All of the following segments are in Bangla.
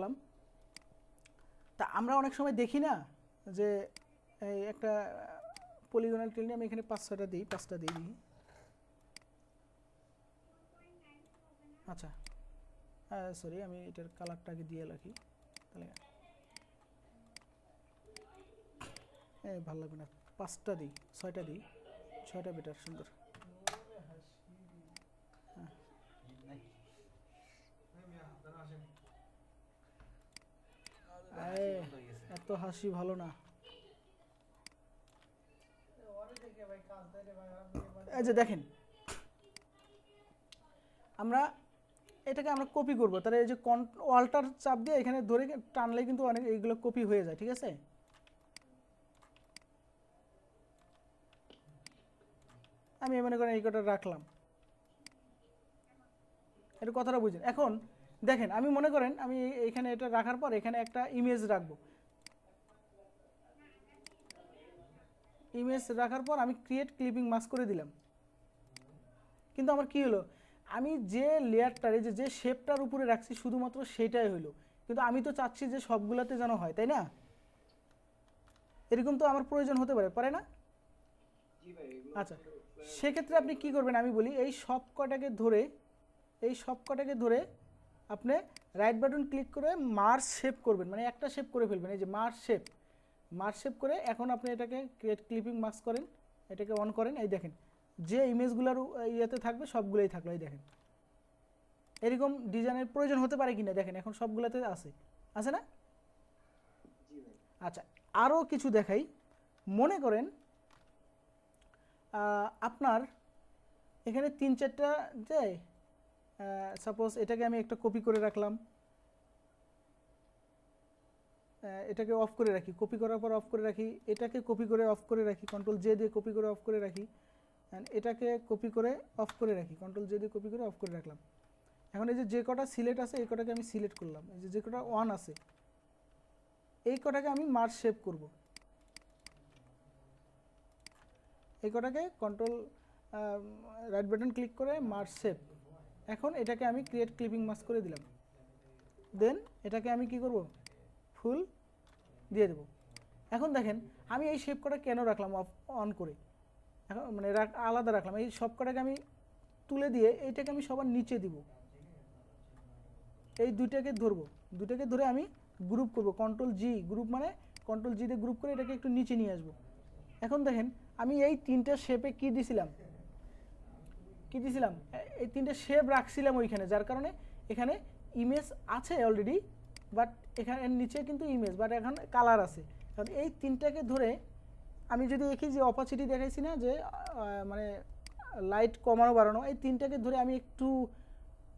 করলাম তা আমরা অনেক সময় দেখি না যে এই একটা পলিগোনাল ট্রেনে আমি এখানে পাঁচ ছয়টা দিই পাঁচটা দিই আচ্ছা। সরি আমি এটার কালারটাকে দিয়ে রাখি। তাহলে এই ভালো লাগবে না। পাঁচটা দিই ছয়টা দিই। ছয়টা বেটার সুন্দর। আরে, এত হাসি ভালো না। এই যে দেখেন, আমরা এটাকে আমরা কপি করব। তাহলে এই যে অল্টার চাপ দিয়ে এখানে ধরে টানলে কিন্তু অনেক এইগুলো কপি হয়ে যায়, ঠিক আছে? আমি মনে করেন এই কটা রাখলাম। এটা কথাটা বুঝেন। এখন দেখেন, আমি মনে করেন, আমি এখানে এটা রাখার পর এখানে একটা ইমেজ রাখব। ইমেজ রাখার পর আমি ক্রিয়েট ক্লিপিং মাস্ক করে দিলাম। কিন্তু আমার কি হলো? আমি যে লেয়ারটার এই যে শেপটার উপরে রাখছি, শুধুমাত্র সেটাই হলো কিন্তু আমি তো চাচ্ছি যে সবগুলাতে যেন হয়, তাই না? এরকম তো আমার প্রয়োজন হতে পারে পারে না? আচ্ছা সেক্ষেত্রে আপনি কি করবেন? আমি বলি, এই সব কটাকে ধরে, এই সব কটাকে ধরে আপনি রাইট বাটন ক্লিক করে মার্স শেপ করবেন মানে একটা শেপ করে ফেলবেন এই যে মার্স শেপ মার্স শেপ করে এখন আপনি এটাকে ক্রিয়েট ক্লিপিং মার্কস করেন এটাকে অন করেন এই দেখেন যে ইমেজগুলোর ইয়েতে থাকবে সবগুলোই থাকল এই দেখেন। এরকম ডিজাইনের প্রয়োজন হতে পারে কিনা দেখেন এখন সবগুলোতে আছে আছে না? আচ্ছা আরও কিছু দেখাই। মনে করেন আপনার এখানে তিন চারটা যে সাপোজ এটাকে আমি একটা কপি করে রাখলাম। এটাকে অফ করে রাখি। কপি করার পর অফ করে রাখি। এটাকে কপি করে অফ করে রাখি। কন্ট্রোল জে দিয়ে কপি করে অফ করে রাখি। এটাকে কপি করে অফ করে রাখি। কন্ট্রোল জে দিয়ে কপি করে অফ করে রাখলাম। এখন এই যে যে কটা সিলেক্ট আছে, এই কটাকে আমি সিলেক্ট করলাম। এই যে যে কটা ওয়ান আছে, এই কটাকে আমি মার্চ শেপ করব। এই কটাকে কন্ট্রোল রাইট বাটন ক্লিক করে মার্চ শেপ এখন এটাকে আমি ক্রিয়েট ক্লিপিং মাস্ক করে দিলাম। দেন এটাকে আমি কি করব? ফুল দিয়ে দেব। এখন দেখেন, আমি এই শেপ কটা কেন রাখলাম অফ অন করে? এখন মানে আলাদা রাখলাম। এই সব কটাকে আমি তুলে দিয়ে এইটাকে আমি সবার নিচে দিব। এই দুইটাকে ধরবো। দুইটাকে ধরে আমি গ্রুপ করব। কন্ট্রোল জি গ্রুপ মানে কন্ট্রোল জি দিয়ে গ্রুপ করে এটাকে একটু নিচে নিয়ে আসব। এখন দেখেন, আমি এই তিনটা শেপে কি দিছিলাম? কি দিছিলাম? এই তিনটে শেপ রাখছিলাম ওইখানে, যার কারণে এখানে ইমেজ আছে অলরেডি বাট এখানে নিচে কিন্তু ইমেজ বাট এখন কালার আছে। কারণ এই তিনটাকে ধরে আমি যদি দেখি যে অপাসিটি দেখাইছি না, যে মানে লাইট কমানো, বাড়ানো, এই তিনটাকে ধরে আমি একটু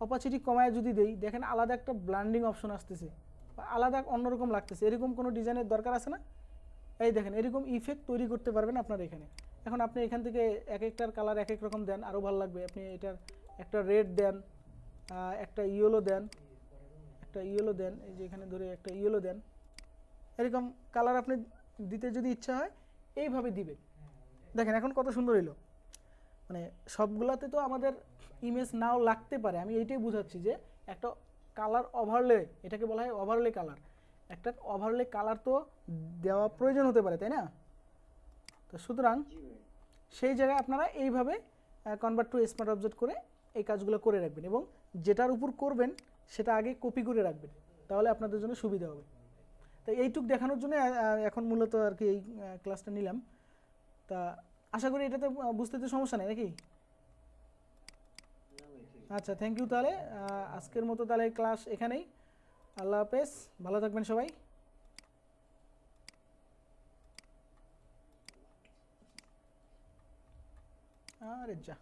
অপাসিটি কমায় যদি দেই, দেখেন আলাদা একটা ব্লান্ডিং অপশন আসতেছে আলাদা অন্যরকম লাগতেছে। এরকম কোনো ডিজাইনের দরকার আছে না? এই দেখেন, এরকম ইফেক্ট তৈরি করতে পারবেন আপনার এখানে। এখন আপনি এখান থেকে এক একটার কালার এক এক রকম দেন, আরও ভালো লাগবে। আপনি এটার একটা রেড দেন একটা ইয়েলো দেন, একটা ইয়েলো দেন, এই যে এখানে ধরে একটা ইয়েলো দেন। এরকম কালার আপনি দিতে যদি ইচ্ছা হয়, এইভাবে দিবে দেখেন এখন কত সুন্দর এলো মানে সবগুলাতে তো আমাদের ইমেজ নাও লাগতে পারে। আমি এইটাই বুঝাচ্ছি যে একটা কালার ওভারলে এটাকে বলা হয় ওভারলে কালার। একটা ওভারলে কালার তো দেওয়া প্রয়োজন হতে পারে, তাই না? তো সুতরাং সেই জায়গায় আপনারা এইভাবে কনভার্ট টু স্মার্ট অবজেক্ট করে এই কাজগুলো করে রাখবেন এবং যেটার উপর করবেন সেটা আগে কপি করে রাখবেন তাহলে আপনাদের জন্য সুবিধা হবে। তো এইটুক দেখানোর জন্য এখন মূলত আর কি এই ক্লাসটা নিলাম। তা আশা করি এটাতে বুঝতে তো সমস্যা নেই নাকি? আচ্ছা থ্যাংক ইউ তাহলে। আজকের মতো তাহলে ক্লাস এখানেই। আল্লাহ হাফেজ ভালো থাকবেন সবাই। আরে যা